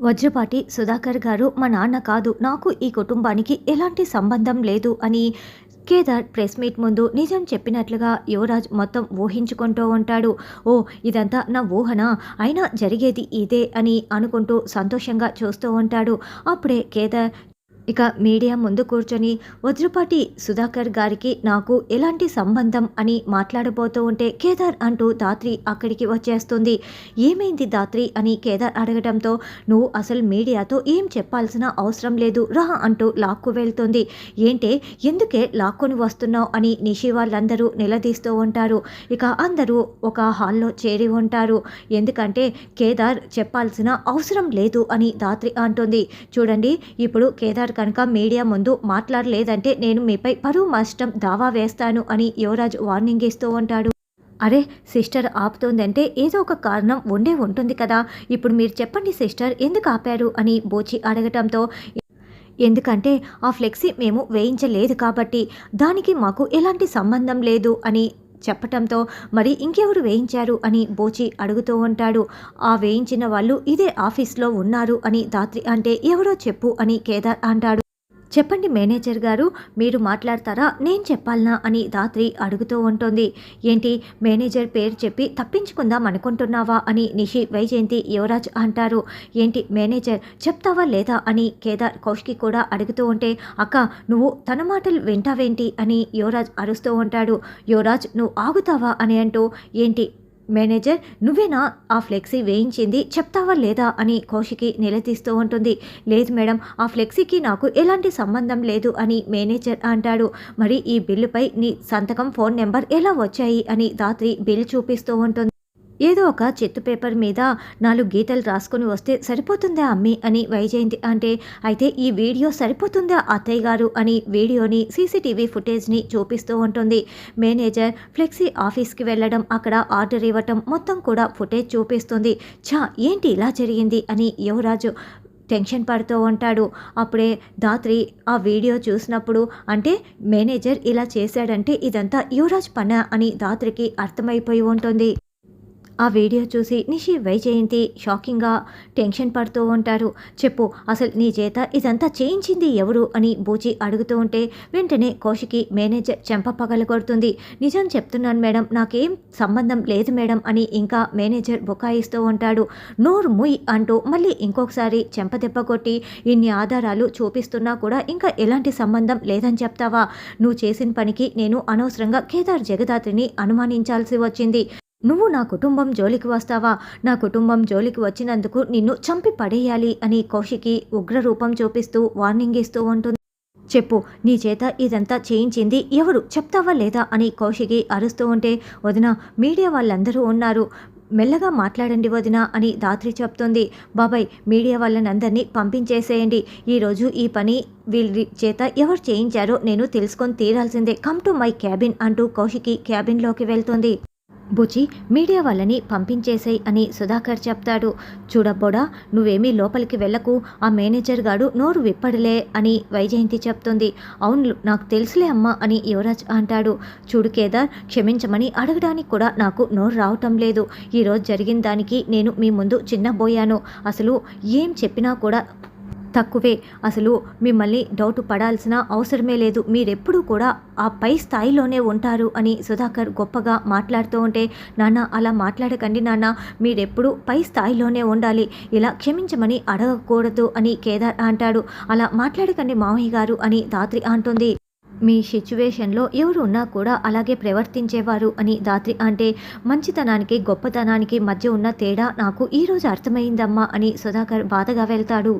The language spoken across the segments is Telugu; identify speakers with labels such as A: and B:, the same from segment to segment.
A: వజ్రపాటి సుధాకర్ గారు మా నాన్న కాదు నాకు ఈ కుటుంబానికి ఎలాంటి సంబంధం లేదు అని కేదార్ ప్రెస్ మీట్ ముందు నిజం చెప్పినట్లుగా యువరాజ్ మొత్తం ఊహించుకుంటూ ఉంటాడు. ఓ ఇదంతా నా ఊహన? అయినా జరిగేది ఇదే అని అనుకుంటూ సంతోషంగా చూస్తూ ఉంటాడు. అప్పుడే కేదార్ ఇక మీడియా ముందు కూర్చొని వజ్రపాటి సుధాకర్ గారికి నాకు ఎలాంటి సంబంధం అని మాట్లాడబోతూ ఉంటే కేదార్ అంటూ దాత్రి అక్కడికి వచ్చేస్తుంది. ఏమైంది దాత్రి అని కేదార్ అడగడంతో నువ్వు అసలు మీడియాతో ఏం చెప్పాల్సిన అవసరం లేదు రా అంటూ లాక్కు వెళ్తుంది. ఏంటే ఎందుకే లాక్కుని వస్తున్నావు అని నిషి వాళ్ళందరూ నిలదీస్తూ ఉంటారు. ఇక అందరూ ఒక హాల్లో చేరి ఉంటారు. ఎందుకంటే కేదార్ చెప్పాల్సిన అవసరం లేదు అని దాత్రి అంటుంది. చూడండి ఇప్పుడు కేదార్ కనుక మీడియా ముందు మాట్లాడలేదంటే నేను మీపై పరువు నష్టం దావా వేస్తాను అని యువరాజ్ వార్నింగ్ ఇస్తూ ఉంటాడు. అరే సిస్టర్ ఆపుతోందంటే ఏదో ఒక కారణం ఉండే ఉంటుంది కదా. ఇప్పుడు మీరు చెప్పండి సిస్టర్ ఎందుకు ఆపారు అని బోచి అడగటంతో ఎందుకంటే ఆ ఫ్లెక్సీ మేము వేయించలేదు కాబట్టి దానికి మాకు ఎలాంటి సంబంధం లేదు అని చెప్పటంతో మరి ఇంకెవరు వేయించారు అని బోచి అడుగుతూ ఉంటాడు. ఆ వేయించిన వాళ్ళు ఇదే ఆఫీస్లో ఉన్నారు అని దాత్రి అంటే ఎవరో చెప్పు అని కేదార్ అంటాడు. చెప్పండి మేనేజర్ గారు మీరు మాట్లాడతారా? నేను చెప్పాలనా? అని దాత్రి అడుగుతూ ఉంటుంది. ఏంటి? మేనేజర్ పేరు చెప్పి తప్పించుకుందాం అనుకుంటున్నావా? అని నిషి వైజయంతి యువరాజ్ అంటారు. ఏంటి మేనేజర్ చెప్తావా లేదా? అని కేదార్ కౌష్కి కూడా అడుగుతూ ఉంటే అక్క నువ్వు తన మాటలు వింటావేంటి? అని యువరాజ్ అరుస్తూ ఉంటాడు. యువరాజ్ నువ్వు ఆగుతావా? అని అంటూ ఏంటి? మేనేజర్ నువ్వేనా ఆ ఫ్లెక్సీ వేయించింది చెప్తావా లేదా? అని కౌశికి నిలదీస్తూ ఉంటుంది. లేదు మేడం ఆ ఫ్లెక్సీకి నాకు ఎలాంటి సంబంధం లేదు అని మేనేజర్ అంటాడు. మరి ఈ బిల్లుపై నీ సంతకం ఫోన్ నెంబర్ ఎలా వచ్చాయి? అని దాత్రి బిల్ చూపిస్తూ ఉంటుంది. ఏదో ఒక చెత్త పేపర్ మీద నాలుగు గీతలు రాసుకొని వస్తే సరిపోతుందా అమ్మి అని వైజయంతి అంటే అయితే ఈ వీడియో సరిపోతుందా అత్తయ్య గారు? అని వీడియోని సీసీటీవీ ఫుటేజ్ని చూపిస్తూ ఉంటుంది. మేనేజర్ ఫ్లెక్సీ ఆఫీస్కి వెళ్ళడం అక్కడ ఆర్డర్ ఇవ్వటం మొత్తం కూడా ఫుటేజ్ చూపిస్తుంది. ఛా ఏంటి ఇలా జరిగింది? అని యువరాజు టెన్షన్ పడుతూ ఉంటాడు. అప్పుడే దాత్రి ఆ వీడియో చూసినప్పుడు అంటే మేనేజర్ ఇలా చేశాడంటే ఇదంతా యువరాజ్ పన? అని దాత్రికి అర్థమైపోయి ఉంటుంది. ఆ వీడియో చూసి నిషి వైజయంతి షాకింగ్గా టెన్షన్ పడుతూ ఉంటారు. చెప్పు అసలు నీ చేత ఇదంతా చేయించింది ఎవరు అని బూచి అడుగుతూ ఉంటే వెంటనే కోషికి మేనేజర్ చెంప పగలగొడుతుంది నిజం చెప్తున్నాను మేడం నాకేం సంబంధం లేదు మేడం అని ఇంకా మేనేజర్ బుకాయిస్తూ ఉంటాడు. నోరు ముయ్ అంటూ మళ్ళీ ఇంకొకసారి చెంప దెబ్బ కొట్టి ఇన్ని ఆధారాలు చూపిస్తున్నా కూడా ఇంకా ఎలాంటి సంబంధం లేదని చెప్తావా? నువ్వు చేసిన పనికి నేను అనవసరంగా కేదార్ జగదాత్రిని అనుమానించాల్సి వచ్చింది. నువ్వు నా కుటుంబం జోలికి వస్తావా? నా కుటుంబం జోలికి వచ్చినందుకు నిన్ను చంపి పడేయాలి అని కౌశికి ఉగ్రరూపం చూపిస్తూ వార్నింగ్ ఇస్తూ ఉంటుంది. చెప్పు నీ చేత ఇదంతా చేయించింది ఎవరు? చెప్తావా లేదా? అని కౌశికి అరుస్తూ ఉంటే వదిన మీడియా వాళ్ళందరూ ఉన్నారు. మెల్లగా మాట్లాడండి వదిన అని దాత్రి చెప్తుంది. బాబాయ్ మీడియా వాళ్ళనందరినీ పంపించేసేయండి. ఈరోజు ఈ పని వీళ్ళ చేత ఎవరు చేయించారో నేను తెలుసుకొని తీరాల్సిందే. కమ్ టు మై క్యాబిన్ అంటూ కౌశికి క్యాబిన్లోకి వెళ్తుంది. బుచి మీడియా వాళ్ళని పంపించేసేయ్ అని సుధాకర్ చెప్తాడు. చూడబ్బోడా నువ్వేమీ లోపలికి వెళ్ళకు ఆ మేనేజర్ గాడు నోరు విప్పడలే అని వైజయంతి చెప్తుంది. అవును నాకు తెలుసులే అమ్మా అని యువరాజ్ అంటాడు. చూడు కేదార్ క్షమించమని అడగడానికి కూడా నాకు నోరు రావటం లేదు. ఈరోజు జరిగిన దానికి నేను మీ ముందు చిన్నబోయాను. అసలు ఏం చెప్పినా కూడా తక్కువే. అసలు మిమ్మల్ని డౌట్ పడాల్సిన అవసరమే లేదు. మీరెప్పుడూ కూడా ఆ పై స్థాయిలోనే ఉంటారు అని సుధాకర్ గొప్పగా మాట్లాడుతూ ఉంటే నాన్న అలా మాట్లాడకండి నాన్న. మీరెప్పుడు పై స్థాయిలోనే ఉండాలి. ఇలా క్షమించమని అడగకూడదు అని కేదార్ అంటాడు. అలా మాట్లాడకండి మామయ్య గారు అని దాత్రి అంటుంది. మీ సిచ్యువేషన్లో ఎవరు ఉన్నా కూడా అలాగే ప్రవర్తించేవారు అని దాత్రి అంటే మంచితనానికి గొప్పతనానికి మధ్య ఉన్న తేడా నాకు ఈరోజు అర్థమైందమ్మా అని సుధాకర్ బాధగా వెళ్తాడు.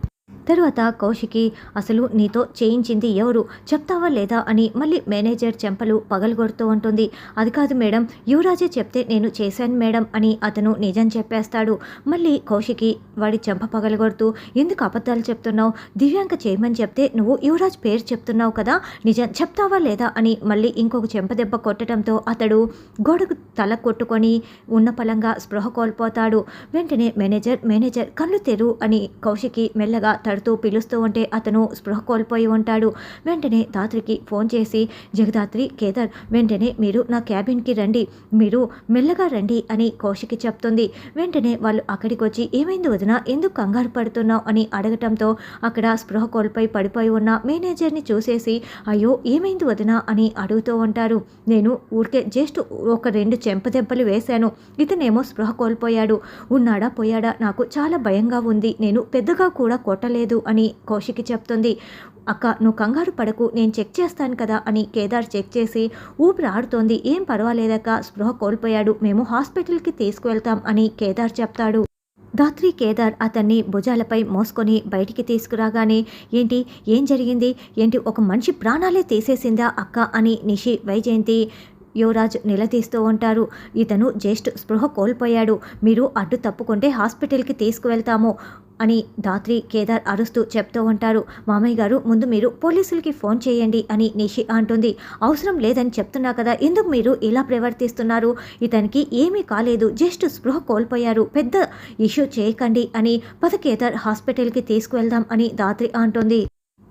A: తరువాత కౌశికి అసలు నీతో చేయించింది ఎవరు? చెప్తావా లేదా? అని మళ్ళీ మేనేజర్ చెంపలు పగలగొడుతూ ఉంటుంది. అది కాదు మేడం యువరాజే చెప్తే నేను చేశాను మేడం అని అతను నిజం చెప్పేస్తాడు. మళ్ళీ కౌశికి వాడి చెంప పగలగొడుతూ ఎందుకు అబద్ధాలు చెప్తున్నావు? దివ్యాంక చేయమని చెప్తే నువ్వు యువరాజ్ పేరు చెప్తున్నావు కదా? నిజం చెప్తావా లేదా? అని మళ్ళీ ఇంకొక చెంప దెబ్బ కొట్టడంతో అతడు గోడకు తల కొట్టుకొని ఉన్న పలంగా స్పృహ కోల్పోతాడు. వెంటనే మేనేజర్ మేనేజర్ కళ్ళు తెరు అని కౌశికి మెల్లగా మాట్లాడుతూ పిలుస్తూ ఉంటే అతను స్పృహ కోల్పోయి ఉంటాడు. వెంటనే దాత్రికి ఫోన్ చేసి జగదాత్రి కేదార్ వెంటనే మీరు నా క్యాబిన్కి రండి. మీరు మెల్లగా రండి అని కౌశికి చెప్తుంది. వెంటనే వాళ్ళు అక్కడికి వచ్చి ఏమైంది వదిన? ఎందుకు కంగారు పడుతున్నావు? అని అడగటంతో అక్కడ స్పృహ కోల్పోయి పడిపోయి ఉన్న మేనేజర్ని చూసేసి అయ్యో ఏమైంది వదిన? అని అడుగుతూ ఉంటారు. నేను ఊరికే జస్ట్ ఒక రెండు చెంపదెబ్బలు వేశాను. ఇతనేమో స్పృహ కోల్పోయాడు. ఉన్నాడా పోయాడా? నాకు చాలా భయంగా ఉంది. నేను పెద్దగా కూడా కొట్టలేదు. అని కౌశికి చెప్తుంది. అక్క నువ్వు కంగారు పడకు నేను చెక్ చేస్తాను కదా అని కేదార్ చెక్ చేసి ఊపిరి ఆడుతోంది. ఏం పర్వాలేదక్క స్పృహ కోల్పోయాడు. మేము హాస్పిటల్కి తీసుకువెళ్తాం అని కేదార్ చెప్తాడు. దాత్రి కేదార్ అతన్ని భుజాలపై మోసుకొని బయటికి తీసుకురాగానే ఏంటి ఏం జరిగింది? ఏంటి ఒక మనిషి ప్రాణాలే తీసేసిందా అక్క? అని నిషి వైజయంతి యువరాజ్ నిలదీస్తూ ఉంటారు. ఇతను జస్ట్ స్పృహ కోల్పోయాడు. మీరు అడ్డు తప్పుకుంటే హాస్పిటల్కి తీసుకువెళ్తాము. అని దాత్రి కేదార్ అరుస్తూ చెప్తూ ఉంటారు. మామయ్య గారు ముందు మీరు పోలీసులకి ఫోన్ చేయండి అని నిషి అంటుంది. అవసరం లేదని చెప్తున్నా కదా ఎందుకు మీరు ఇలా ప్రవర్తిస్తున్నారు? ఇతనికి ఏమీ కాలేదు జస్ట్ స్పృహ కోల్పోయారు. పెద్ద ఇష్యూ చేయకండి అని పద కేదార్ హాస్పిటల్కి తీసుకువెళ్దాం అని దాత్రి అంటుంది.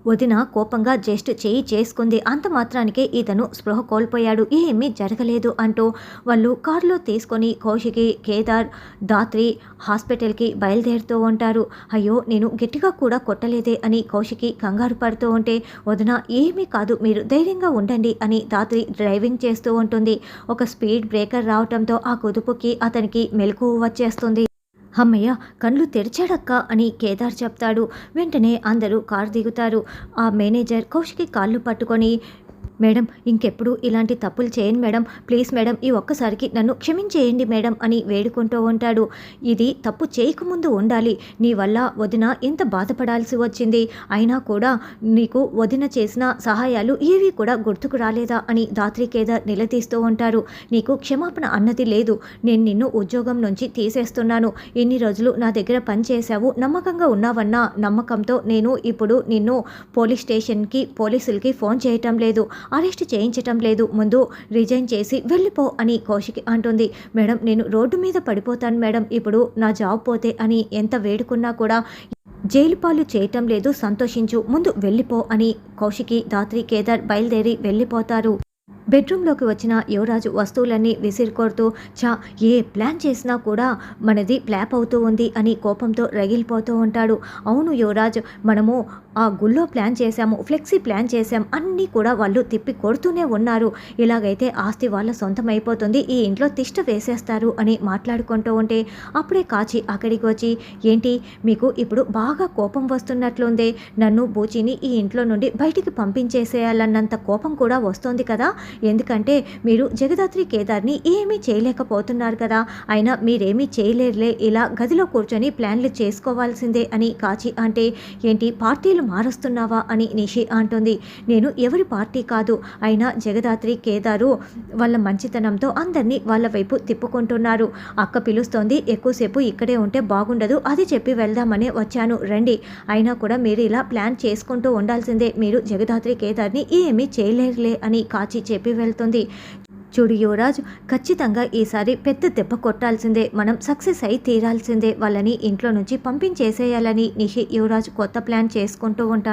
A: వదిన కోపంగా జస్ట్ చేయి చేసుకుంది. అంత మాత్రానికే ఇతను స్పృహ కోల్పోయాడు. ఏమీ జరగలేదు అంటూ వాళ్ళు కారులో తీసుకొని కౌశికి కేదార్ దాత్రి హాస్పిటల్కి బయలుదేరుతూ ఉంటారు. అయ్యో నేను గట్టిగా కూడా కొట్టలేదే అని కౌశికి కంగారు పడుతూ ఉంటే వదిన ఏమీ కాదు మీరు ధైర్యంగా ఉండండి అని దాత్రి డ్రైవింగ్ చేస్తూ ఉంటుంది. ఒక స్పీడ్ బ్రేకర్ రావటంతో ఆ కుదుపుకి అతనికి మెలకు వచ్చేస్తుంది. అమ్మయ్య కళ్ళు తెరిచాడక్క అని కేదార్ చెప్తాడు. వెంటనే అందరూ కారు దిగుతారు. ఆ మేనేజర్ కౌశికి కాళ్ళు పట్టుకొని మేడం ఇంకెప్పుడు ఇలాంటి తప్పులు చేయను మేడం. ప్లీజ్ మేడం ఈ ఒక్కసారికి నన్ను క్షమించేయండి మేడం అని వేడుకుంటూ ఉంటాడు. ఇది తప్పు చేయకముందు ఉండాలి. నీ వల్ల వదిన ఎంత బాధపడాల్సి వచ్చింది. అయినా కూడా నీకు వదిన చేసిన సహాయాలు ఏవి కూడా గుర్తుకు రాలేదా అని దాత్రి కేదార్ నిలదీస్తూ ఉంటారు. నీకు క్షమాపణ అన్నది లేదు. నేను నిన్ను ఉద్యోగం నుంచి తీసేస్తున్నాను. ఎన్ని రోజులు నా దగ్గర పనిచేశావు నమ్మకంగా ఉన్నావన్నా నమ్మకంతో నేను ఇప్పుడు నిన్ను పోలీస్ స్టేషన్కి పోలీసులకి ఫోన్ చేయటం లేదు. అరెస్ట్ చేయించటం లేదు. ముందు రిజైన్ చేసి వెళ్ళిపో అని కౌశికి అంటుంది. మేడం నేను రోడ్డు మీద పడిపోతాను మేడం. ఇప్పుడు నా జాబ్ పోతే అని ఎంత వేడుకున్నా కూడా జైలు పాలు చేయటం లేదు. సంతోషించు. ముందు వెళ్ళిపో అని కౌశికి దాత్రి కేదార్ బయలుదేరి వెళ్ళిపోతారు. బెడ్రూమ్లోకి వచ్చిన యువరాజు వస్తువులన్నీ విసిరికొడుతూ చా ఏ ప్లాన్ చేసినా కూడా మనది ప్లాప్ అవుతూ ఉంది అని కోపంతో రగిలిపోతూ ఉంటాడు. అవును యువరాజ్ మనము ఆ గుళ్ళో ప్లాన్ చేశాము ఫ్లెక్సీ ప్లాన్ చేశాం అన్నీ కూడా వాళ్ళు తిప్పి కొడుతూనే ఉన్నారు. ఇలాగైతే ఆస్తి వాళ్ళ సొంతం అయిపోతుంది ఈ ఇంట్లో తిష్ట వేసేస్తారు అని మాట్లాడుకుంటూ ఉంటే అప్పుడే కాచి అక్కడికి వచ్చి ఏంటి మీకు ఇప్పుడు బాగా కోపం వస్తున్నట్లుందే. నన్ను బూచిని ఈ ఇంట్లో నుండి బయటికి పంపించేసేయాలన్నంత కోపం కూడా వస్తోంది కదా. ఎందుకంటే మీరు జగదాత్రి కేదార్ని ఏమీ చేయలేకపోతున్నారు కదా. అయినా మీరేమీ చేయలేరులే. ఇలా గదిలో కూర్చొని ప్లాన్లు చేసుకోవాల్సిందే అని కాచి అంటే ఏంటి పార్టీలు మారుస్తున్నావా? అని నిషి అంటుంది. నేను ఎవరి పార్టీ కాదు. అయినా జగదాత్రి కేదారు వాళ్ళ మంచితనంతో అందరినీ వాళ్ళ వైపు తిప్పుకుంటున్నారు. అక్క పిలుస్తోంది ఎక్కువసేపు ఇక్కడే ఉంటే బాగుండదు. అది చెప్పి వెళ్దామనే వచ్చాను. రండి. అయినా కూడా మీరు ఇలా ప్లాన్ చేసుకుంటూ ఉండాల్సిందే. మీరు జగదాత్రి కేదార్ని ఏమీ చేయలేరులే అని కాచి చెప్పి వెళ్తుంది. చూడు యువరాజ్ ఖచ్చితంగా ఈసారి పెద్ద దెబ్బ కొట్టాల్సిందే. మనం సక్సెస్ అయి తీరాల్సిందే. వాళ్ళని ఇంట్లో నుంచి పంపించేసేయాలని నిషి యువరాజ్ కొత్త ప్లాన్ చేసుకుంటూ ఉంటారు.